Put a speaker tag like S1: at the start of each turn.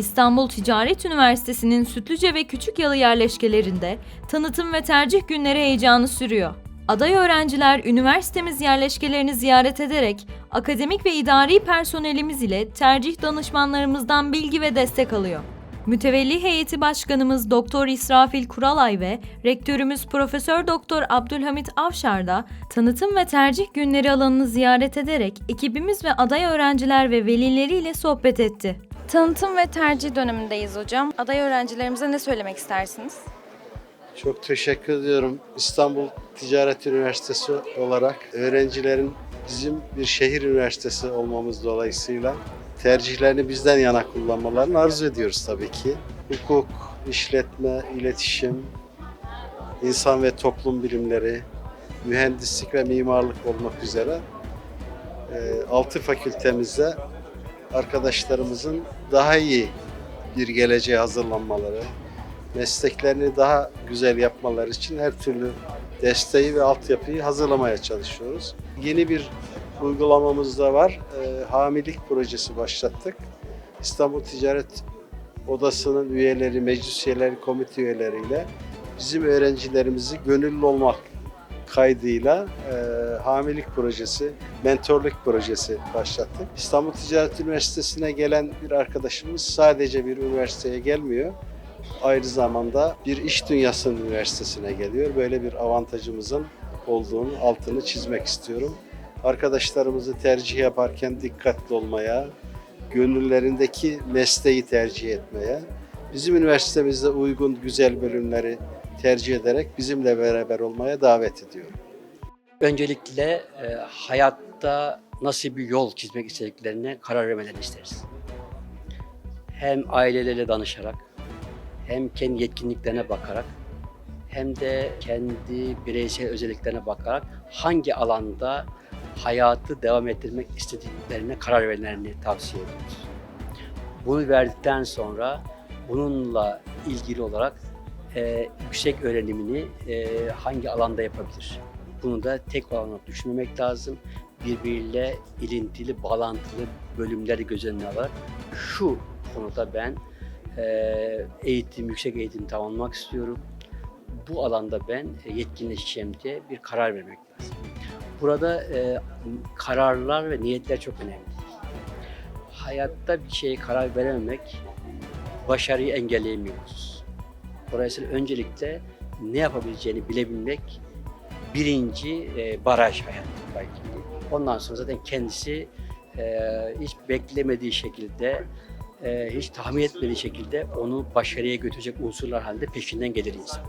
S1: İstanbul Ticaret Üniversitesi'nin Sütlüce ve Küçükyalı yerleşkelerinde tanıtım ve tercih günleri heyecanı sürüyor. Aday öğrenciler üniversitemiz yerleşkelerini ziyaret ederek akademik ve idari personelimiz ile tercih danışmanlarımızdan bilgi ve destek alıyor. Mütevelli heyeti başkanımız Doktor İsrafil Kuralay ve rektörümüz Profesör Doktor Abdülhamit Avşar da tanıtım ve tercih günleri alanını ziyaret ederek ekibimiz ve aday öğrenciler ve velileriyle sohbet etti.
S2: Tanıtım ve tercih dönemindeyiz hocam. Aday öğrencilerimize ne söylemek istersiniz?
S3: Çok teşekkür ediyorum. İstanbul Ticaret Üniversitesi olarak öğrencilerin bizim bir şehir üniversitesi olmamız dolayısıyla tercihlerini bizden yana kullanmalarını arzu ediyoruz tabii ki. Hukuk, işletme, iletişim, insan ve toplum bilimleri, mühendislik ve mimarlık olmak üzere e, altı fakültemizde arkadaşlarımızın daha iyi bir geleceğe hazırlanmaları, mesleklerini daha güzel yapmaları için her türlü desteği ve altyapıyı hazırlamaya çalışıyoruz. Yeni bir uygulamamız da var. Ee, hamilelik projesi başlattık. İstanbul Ticaret Odası'nın üyeleri, meclis üyeleri, komite üyeleriyle bizim öğrencilerimizi gönüllü olmak kaydıyla e, hamilelik projesi, mentorluk projesi başlattık. İstanbul Ticaret Üniversitesi'ne gelen bir arkadaşımız sadece bir üniversiteye gelmiyor aynı zamanda bir iş dünyasının üniversitesine geliyor. Böyle bir avantajımızın olduğunu altını çizmek istiyorum. Arkadaşlarımızı tercih yaparken dikkatli olmaya, gönüllerindeki mesleği tercih etmeye, bizim üniversitemizde uygun güzel bölümleri tercih ederek bizimle beraber olmaya davet ediyorum.
S4: Öncelikle e, hayatta nasıl bir yol çizmek istediklerine karar vermelerini isteriz. Hem aileleriyle danışarak, hem kendi yetkinliklerine bakarak, hem de kendi bireysel özelliklerine bakarak hangi alanda hayatı devam ettirmek istediklerine karar vermelerini tavsiye ediyoruz. Bunu verdikten sonra bununla ilgili olarak e, yüksek öğrenimini e, hangi alanda yapabilir? Bunu da tek olarak düşünmemek lazım. Birbiriyle ilintili, bağlantılı bölümleri göz önüne alarak şu konuda ben e, eğitim, yüksek eğitim tamamlamak istiyorum. Bu alanda ben yetkinleşeceğim diye bir karar vermek lazım. Burada e, kararlar ve niyetler çok önemli. Hayatta bir şeye karar verememek başarıyı engelleyemiyoruz. Dolayısıyla öncelikle ne yapabileceğini bilebilmek birinci e, baraj hayatta belki. Ondan sonra zaten kendisi e, hiç beklemediği şekilde, e, hiç tahmin etmediği şekilde onu başarıya götürecek unsurlar halinde peşinden gelir insan.